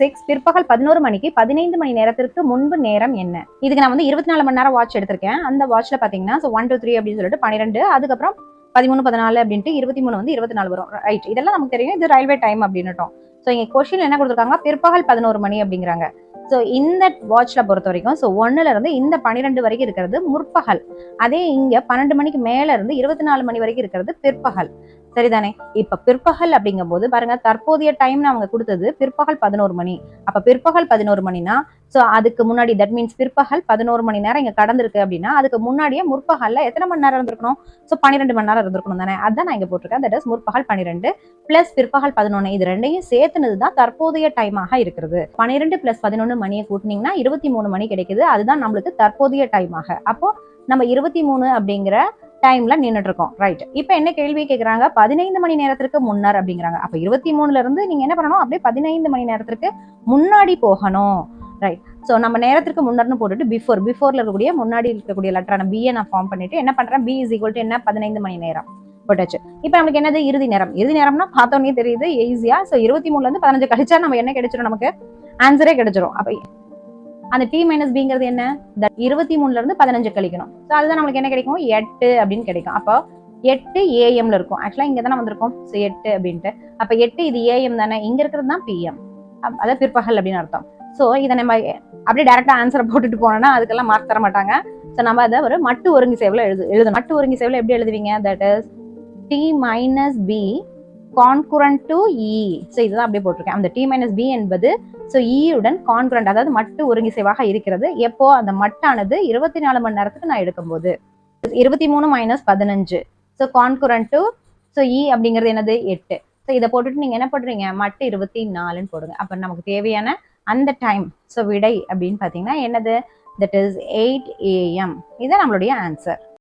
Six பிற்பகல் பதினோரு மணிக்கு பதினைந்து மணி நேரத்திற்கு முன்பு நேரம் என்ன? இதுக்கு நான் வந்து இருபத்தி நாலு மணி நேரம் வாட்ச் எடுத்திருக்கேன். அந்த வாட்ச்ல பாத்தீங்கன்னா ஸோ ஒன் டூ த்ரீ அப்படின்னு சொல்லிட்டு பன்னிரெண்டு அதுக்கப்புறம் பதிமூணு பதினாலு அப்படின்ட்டு இருபத்தி மூணு வந்து இருபத்தி நாலு வரும். ரைட் இதெல்லாம் நமக்கு தெரியும். இது ரயில்வே டைம் அப்படின்னுட்டோம். ஸோ இங்க கொஸ்டின் என்ன கொடுத்துருக்காங்க? பிற்பகல் பதினோரு மணி அப்படிங்கிறாங்க. ஸோ இந்த வாட்ச்ல பொறுத்த வரைக்கும் ஸோ ஒன்னுல இருந்து இந்த பன்னிரெண்டு வரைக்கும் இருக்கிறது முற்பகல். அதே இங்க பன்னெண்டு மணிக்கு மேல இருந்து இருபத்தி நாலு மணி வரைக்கும் இருக்கிறது பிற்பகல். சரிதானே? இப்ப பிற்பகல் அப்படிங்கும் போது பாருங்க தற்போதைய டைம் அவங்க கொடுத்தது பிற்பகல் பதினோரு மணி. அப்ப பிற்பகல் பதினோரு மணினா சோ அதுக்கு முன்னாடி தட் மீன்ஸ் பிற்பகல் பதினோரு மணி நேரம் இங்க கடந்திருக்கு அப்படின்னா அதுக்கு முன்னாடியே முற்பகல்ல எத்தனை மணி நேரம் இருந்திருக்கணும்? சோ பன்னிரெண்டு மணி நேரம் இருந்திருக்கணும் தானே? அதான் நான் இங்க போட்டிருக்கேன். தட் இஸ் முற்பகல் பன்னிரெண்டு பிளஸ் பிற்பகல் பதினொன்று இது ரெண்டையும் சேர்த்துனது தான் தற்போதைய டைமாக இருக்கிறது. பன்னிரெண்டு பிளஸ் பதினொன்று மணியை கூட்டினீங்கன்னா இருபத்தி மூணு மணி கிடைக்குது. அதுதான் நம்மளுக்கு தற்போதைய டைமாக அப்போ நம்ம இருபத்தி மூணு அப்படிங்கிற டைம்ல நின்றுட்டு இருக்கோம் ரைட் இப்போ என்ன கேள்வி கேட்குறாங்க பதினைந்து மணி நேரத்திற்கு முன்னர் அப்படிங்கிறாங்க. அப்போ இருபத்தி மூணுல இருந்து நீங்க என்ன பண்ணணும்? அப்படியே பதினைந்து மணி நேரத்திற்கு முன்னாடி போகணும். ரைட் ஸோ நம்ம நேரத்திற்கு முன்னர்னு போட்டுட்டு பிஃபோர் பிஃபோர்ல இருக்கக்கூடிய முன்னாடி இருக்கக்கூடிய லெட்டரான பிஏ நான் ஃபார்ம் பண்ணிட்டு என்ன பண்றேன்? பி இஸ் ஈக்குவல் டு என்ன? பதினைந்து மணி நேரம். போட்டாச்சு. இப்போ நம்மளுக்கு என்னது? இறுதி நேரம். இறுதி நேரம்னா பார்த்தோன்னே தெரியுது ஈஸியா ஸோ இருபத்தி மூணுல இருந்து பதினஞ்சு கழிச்சா நம்ம என்ன கிடைச்சிடும் நமக்கு ஆன்சரே கிடைச்சிடும் அப்போ அந்த டி மைனஸ் பிங்கிறது என்ன? தட் இருபத்தி மூணுல இருந்து பதினஞ்சு கழிக்கணும். ஸோ அதுதான் நம்மளுக்கு என்ன கிடைக்கும்? எட்டு அப்படின்னு கிடைக்கும். அப்போ எட்டு ஏஎம்ல இருக்கும். ஆக்சுவலாக இங்கே தானே வந்திருக்கும். ஸோ எட்டு அப்படின்ட்டு. அப்போ எட்டு இது ஏஎம் தானே. இங்கே இருக்கிறது தான் பிஎம் அதாவது பிற்பகல் அப்படின்னு அர்த்தம். ஸோ இதை நம்ம அப்படியே டேரெக்டாக ஆன்சரை போட்டுட்டு போனோம்னா அதுக்கெல்லாம் மார்க் தர மாட்டாங்க. ஸோ நம்ம அதை ஒரு மட்டு ஒருங்கி சேவில் எழுது எழுதணும். மட்டு ஒருங்கி சேவில் எப்படி எழுதுவீங்க? That is D minus B concurrent to E so இதுதான் அப்படியே போட்டிருக்கேன். அந்த டி மைனஸ் பி என்பது ஸோ ஈயுடன் கான்குரண்ட் அதாவது மட்டு ஒருங்கிசைவாக இருக்கிறது. எப்போ? அந்த மட்டானது இருபத்தி நாலு மணி நேரத்துக்கு நான் எடுக்கும்போது. இருபத்தி மூணு மைனஸ் பதினஞ்சு. So concurrent to so E அப்படிங்கிறது என்னது? எட்டு. ஸோ இதை போட்டுட்டு நீங்கள் என்ன பண்ணுறீங்க மட்டு இருபத்தி நாலுன்னு போடுங்க. அப்போ நமக்கு தேவையான அந்த டைம் ஸோ விடை அப்படின்னு பார்த்தீங்கன்னா என்னது? தட் இஸ் எயிட் ஏஎம் இதுதான் நம்மளுடைய ஆன்சர்